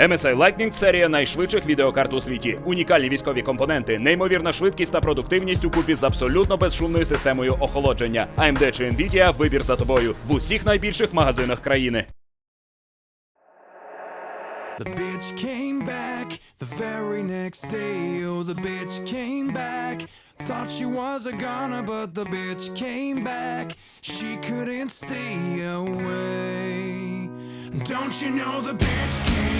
MSI Lightning – серія найшвидших відеокарт у світі. Унікальні військові компоненти, неймовірна швидкість та продуктивність у купі з абсолютно безшумною системою охолодження. AMD чи Nvidia – вибір за тобою в усіх найбільших магазинах країни. The bitch came back the very next day. Oh, the bitch came back. Thought she was a goner, but the bitch came back. She couldn't stay away. Don't you know the bitch came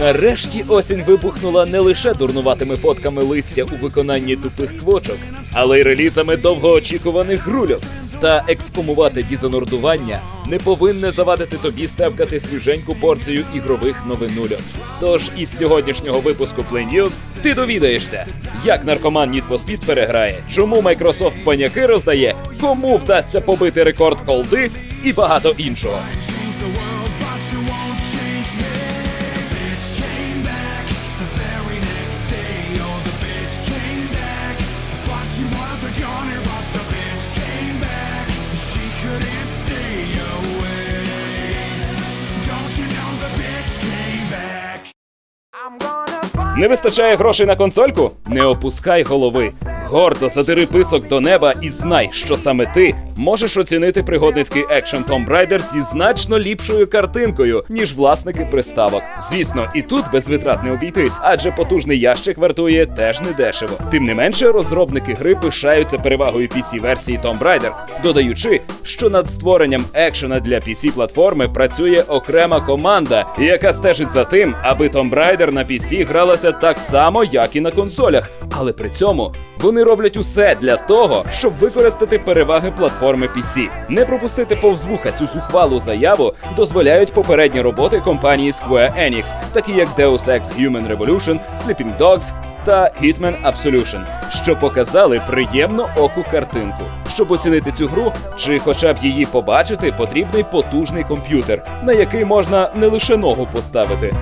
Нарешті осінь вибухнула не лише дурнуватими фотками листя у виконанні тупих квочок, але й релізами довгоочікуваних грульок. Та екскомувати дізонордування не повинне завадити тобі стевкати свіженьку порцію ігрових новинульок. Тож із сьогоднішнього випуску Play News ти довідаєшся, як наркоман Need for Speed переграє, чому Microsoft паняки роздає, кому вдасться побити рекорд колди і багато іншого. Не вистачає грошей на консольку? Не опускай голови. Гордо задери писок до неба і знай, що саме ти можеш оцінити пригодницький екшен Tomb Raider зі значно ліпшою картинкою, ніж власники приставок. Звісно, і тут без витрат не обійтись, адже потужний ящик вартує теж недешево. Тим не менше, розробники гри пишаються перевагою PC-версії Tomb Raider, додаючи, що над створенням екшена для PC-платформи працює окрема команда, яка стежить за тим, аби Tomb Raider на PC гралася так само, як і на консолях. Але при цьому вони роблять усе для того, щоб використати переваги платформи PC. Не пропустити повз вуха цю зухвалу заяву дозволяють попередні роботи компанії Square Enix, такі як Deus Ex Human Revolution, Sleeping Dogs та Hitman Absolution, що показали приємну оку картинку. Щоб оцінити цю гру, чи хоча б її побачити, потрібний потужний комп'ютер, на який можна не лише ногу поставити.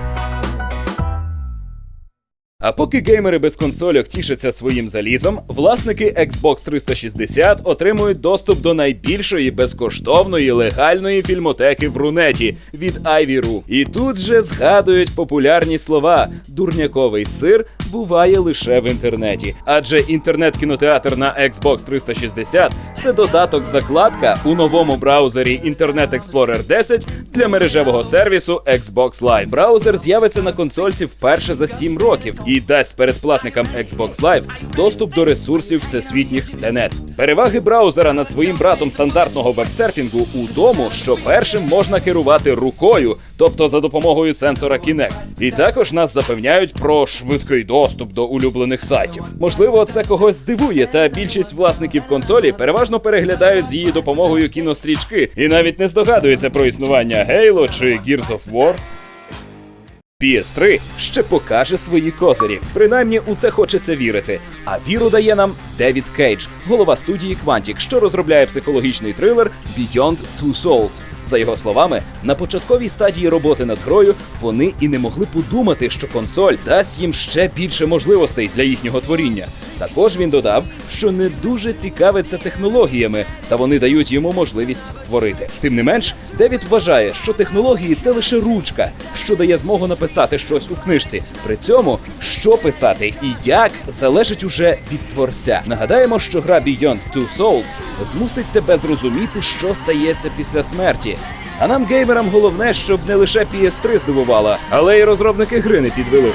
А поки геймери без консольок тішаться своїм залізом, власники Xbox 360 отримують доступ до найбільшої безкоштовної легальної фільмотеки в рунеті від Ivy.ru. І тут же згадують популярні слова: дурняковий сир буває лише в інтернеті. Адже інтернет-кінотеатр на Xbox 360 це додаток закладка у новому браузері Internet Explorer 10 для мережевого сервісу Xbox Live. Браузер з'явиться на консольці вперше за 7 років і дасть передплатникам Xbox Live доступ до ресурсів всесвітніх Тенет. Переваги браузера над своїм братом стандартного вебсерфінгу у тому, що першим можна керувати рукою, тобто за допомогою сенсора Kinect. І також нас запевняють про швидкий доступ до улюблених сайтів. Можливо, це когось здивує, та більшість власників консолі переважно переглядають з її допомогою кінострічки і навіть не здогадуються про існування Halo чи Gears of War. PS3 ще покаже свої козирі. Принаймні у це хочеться вірити. А віру дає нам Девід Кейдж, голова студії Quantic, що розробляє психологічний трилер Beyond Two Souls. За його словами, на початковій стадії роботи над грою вони і не могли подумати, що консоль дасть їм ще більше можливостей для їхнього творіння. Також він додав, що не дуже цікавиться технологіями, та вони дають йому можливість творити. Тим не менш, Девід вважає, що технології це лише ручка, що дає змогу написати щось у книжці. При цьому що писати і як залежить уже від творця. Нагадаємо, що гра Beyond Two Souls змусить тебе зрозуміти, що стається після смерті. А нам, геймерам, головне, щоб не лише PS3 здивувала, але й розробники гри не підвели.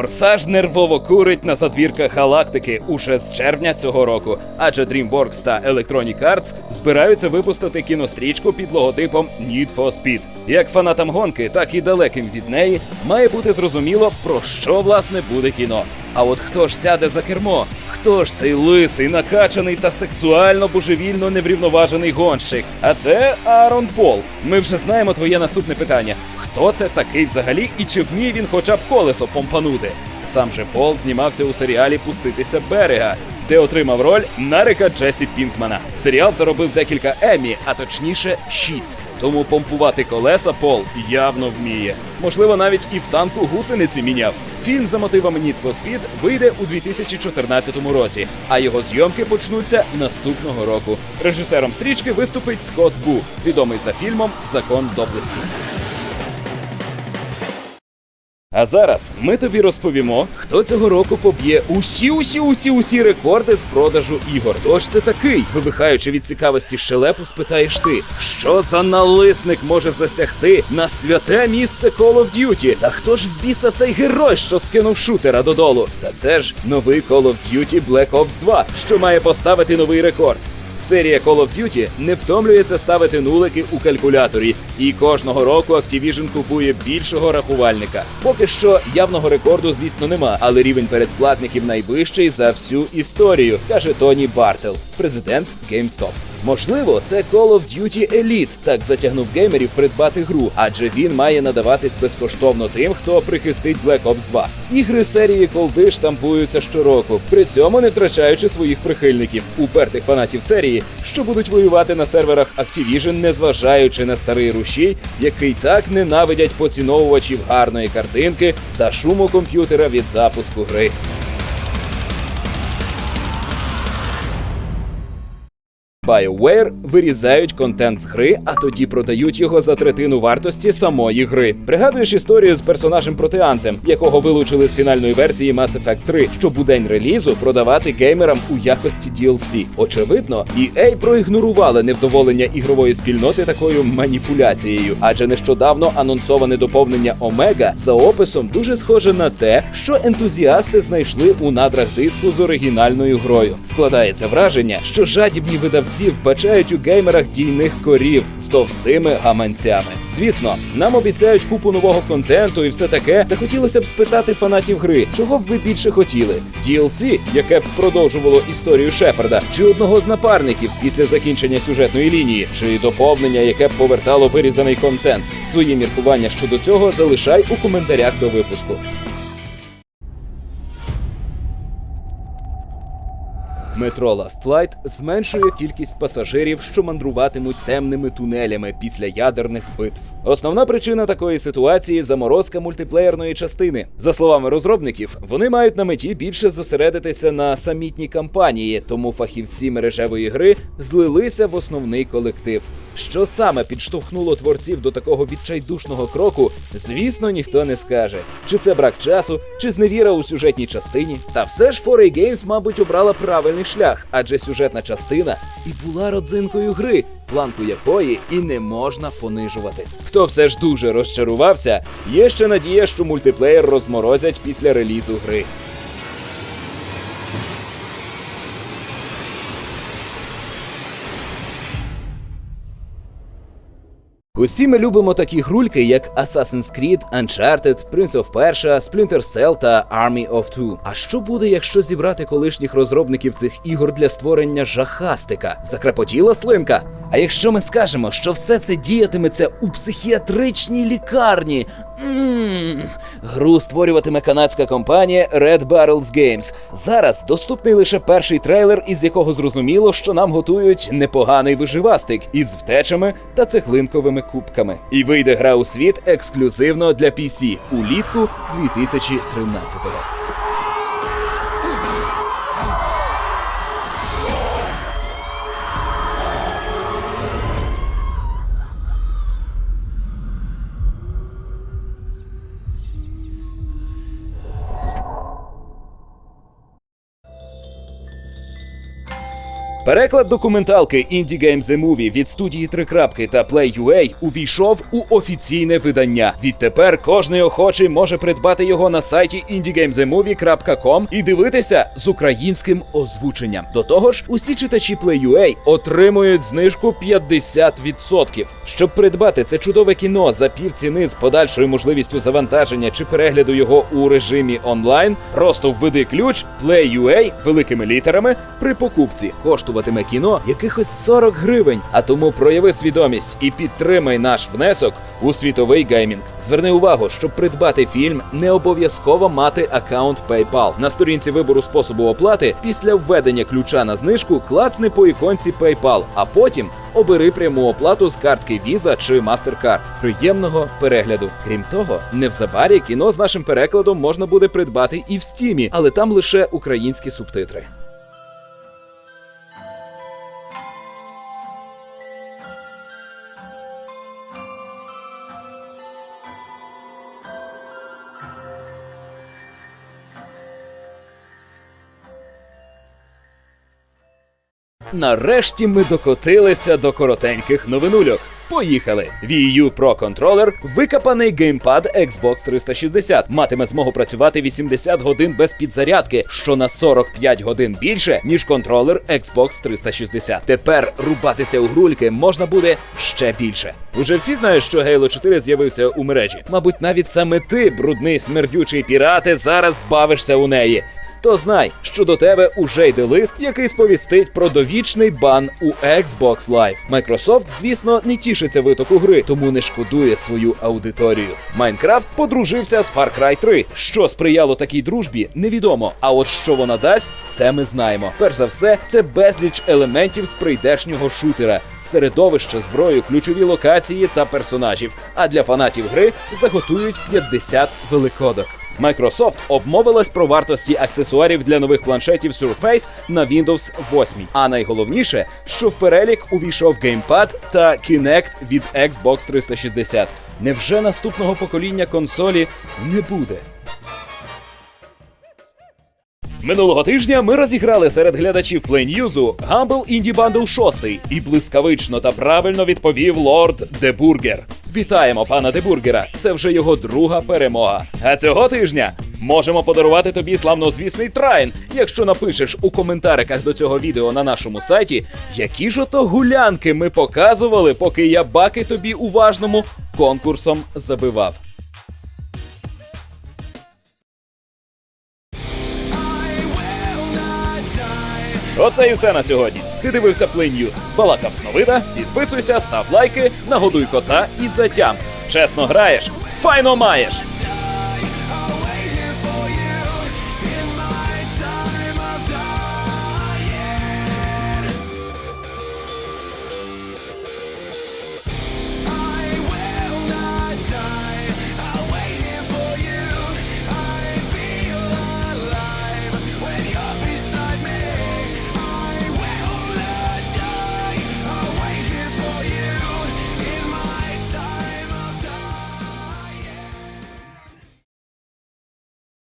Форсаж нервово курить на задвірках галактики уже з червня цього року, адже DreamWorks та Electronic Arts збираються випустити кінострічку під логотипом Need for Speed. Як фанатам гонки, так і далеким від неї має бути зрозуміло, про що власне буде кіно. А от хто ж сяде за кермо? Хто ж цей лисий, накачаний та сексуально божевільно неврівноважений гонщик? А це Аарон Пол. Ми вже знаємо твоє наступне питання. Хто це такий взагалі і чи вміє він хоча б колесо помпанути? Сам же Пол знімався у серіалі Пуститися берега, де отримав роль Нарика Джесі Пінкмана. Серіал заробив декілька емі, а точніше шість. Тому помпувати колеса Пол явно вміє. Можливо, навіть і в танку гусениці міняв. Фільм за мотивами Need for Speed вийде у 2014 році, а його зйомки почнуться наступного року. Режисером стрічки виступить Скотт Бу, відомий за фільмом Закон доблесті. А зараз ми тобі розповімо, хто цього року поб'є усі, усі, усі, усі рекорди з продажу ігор. Тож це такий, вивихаючи від цікавості щелепу, спитаєш ти, що за налисник може засягти на святе місце Call of Duty? Та хто ж в біса цей герой, що скинув шутера додолу? Та це ж новий Call of Duty Black Ops 2, що має поставити новий рекорд. Серія Call of Duty не втомлюється ставити нулики у калькуляторі, і кожного року Activision купує більшого рахувальника. Поки що явного рекорду, звісно, нема, але рівень передплатників найвищий за всю історію, каже Тоні Бартел, президент GameStop. Можливо, це Call of Duty Elite так затягнув геймерів придбати гру, адже він має надаватись безкоштовно тим, хто прихистить Black Ops 2. Ігри серії колди штампуються щороку, при цьому не втрачаючи своїх прихильників, упертих фанатів серії, що будуть воювати на серверах Activision, незважаючи на старий рушій, який так ненавидять поціновувачів гарної картинки та шуму комп'ютера від запуску гри. BioWare вирізають контент з гри, а тоді продають його за третину вартості самої гри. Пригадуєш історію з персонажем протеанцем, якого вилучили з фінальної версії Mass Effect 3, щоб у день релізу продавати геймерам у якості DLC. Очевидно, EA проігнорували невдоволення ігрової спільноти такою маніпуляцією, адже нещодавно анонсоване доповнення Омега за описом дуже схоже на те, що ентузіасти знайшли у надрах диску з оригінальною грою. Складається враження, що жадібні видавці вбачають у геймерах дійних корів з товстими гаманцями. Звісно, нам обіцяють купу нового контенту і все таке, та хотілося б спитати фанатів гри, чого б ви більше хотіли: DLC, яке б продовжувало історію Шепарда, чи одного з напарників після закінчення сюжетної лінії, чи доповнення, яке б повертало вирізаний контент. Свої міркування щодо цього залишай у коментарях до випуску. Метро Light зменшує кількість пасажирів, що мандруватимуть темними тунелями після ядерних битв. Основна причина такої ситуації заморозка мультиплеєрної частини. За словами розробників, вони мають на меті більше зосередитися на самітній кампанії, тому фахівці мережевої гри злилися в основний колектив. Що саме підштовхнуло творців до такого відчайдушного кроку, звісно, ніхто не скаже. Чи це брак часу, чи зневіра у сюжетній частині. Та все ж 4A Games, мабуть, обрала правильний шлях, адже сюжетна частина і була родзинкою гри, планку якої і не можна понижувати. Хто все ж дуже розчарувався, є ще надія, що мультиплеєр розморозять після релізу гри. Усі ми любимо такі грульки, як Assassin's Creed, Uncharted, Prince of Persia, Splinter Cell та Army of Two. А що буде, якщо зібрати колишніх розробників цих ігор для створення жахастика? Закрапотіла слинка? А якщо ми скажемо, що все це діятиметься у психіатричній лікарні, Ммм, гру створюватиме канадська компанія Red Barrels Games. Зараз доступний лише перший трейлер, із якого зрозуміло, що нам готують непоганий виживастик із втечами та цеглинковими кубками. І вийде гра у світ ексклюзивно для PC улітку 2013-го. Переклад документалки Indie Game The Movie від студії Три крапки та Play.ua увійшов у офіційне видання. Відтепер кожний охочий може придбати його на сайті indiegamethemovie.com і дивитися з українським озвученням. До того ж, усі читачі Play.ua отримують знижку 50%. Щоб придбати це чудове кіно за півціни з подальшою можливістю завантаження чи перегляду його у режимі онлайн, просто введи ключ Play.ua великими літерами при покупці. Коштує коштуватиме кіно якихось 40 гривень. А тому прояви свідомість і підтримай наш внесок у світовий геймінг. Зверни увагу, щоб придбати фільм, не обов'язково мати аккаунт PayPal. На сторінці вибору способу оплати після введення ключа на знижку клацни по іконці PayPal, а потім обери пряму оплату з картки Visa чи MasterCard. Приємного перегляду. Крім того, незабарі кіно з нашим перекладом можна буде придбати і в стімі, але там лише українські субтитри. Нарешті ми докотилися до коротеньких новинульок. Поїхали! Wii U Pro контролер, викопаний геймпад Xbox 360, матиме змогу працювати 80 годин без підзарядки, що на 45 годин більше, ніж контролер Xbox 360. Тепер рубатися у грульки можна буде ще більше. Уже всі знають, що Halo 4 з'явився у мережі. Мабуть, навіть саме ти, брудний смердючий пірати, зараз бавишся у неї. То знай, що до тебе уже йде лист, який сповістить про довічний бан у Xbox Live. Microsoft, звісно, не тішиться витоку гри, тому не шкодує свою аудиторію. Майнкрафт подружився з Far Cry 3. Що сприяло такій дружбі, невідомо. А от що вона дасть, це ми знаємо. Перш за все, це безліч елементів з прийдешнього шутера, середовище, зброю, ключові локації та персонажів. А для фанатів гри заготують 50 великодок. Microsoft обмовилась про вартості аксесуарів для нових планшетів Surface на Windows 8. А найголовніше, що в перелік увійшов геймпад та Kinect від Xbox 360. Невже наступного покоління консолі не буде? Минулого тижня ми розіграли серед глядачів PlayNews Humble Indie Bundle 6 і блискавично та правильно відповів лорд Дебургер. Вітаємо пана Дебургера! Це вже його друга перемога. А цього тижня можемо подарувати тобі славнозвісний трайн, якщо напишеш у коментариках до цього відео на нашому сайті, які ж ото гулянки ми показували, поки я баки тобі уважному конкурсом забивав. Оце і все на сьогодні. Ти дивився Play News. Балакав Сновида, підписуйся, став лайки, нагодуй кота і затям. Чесно граєш, файно маєш!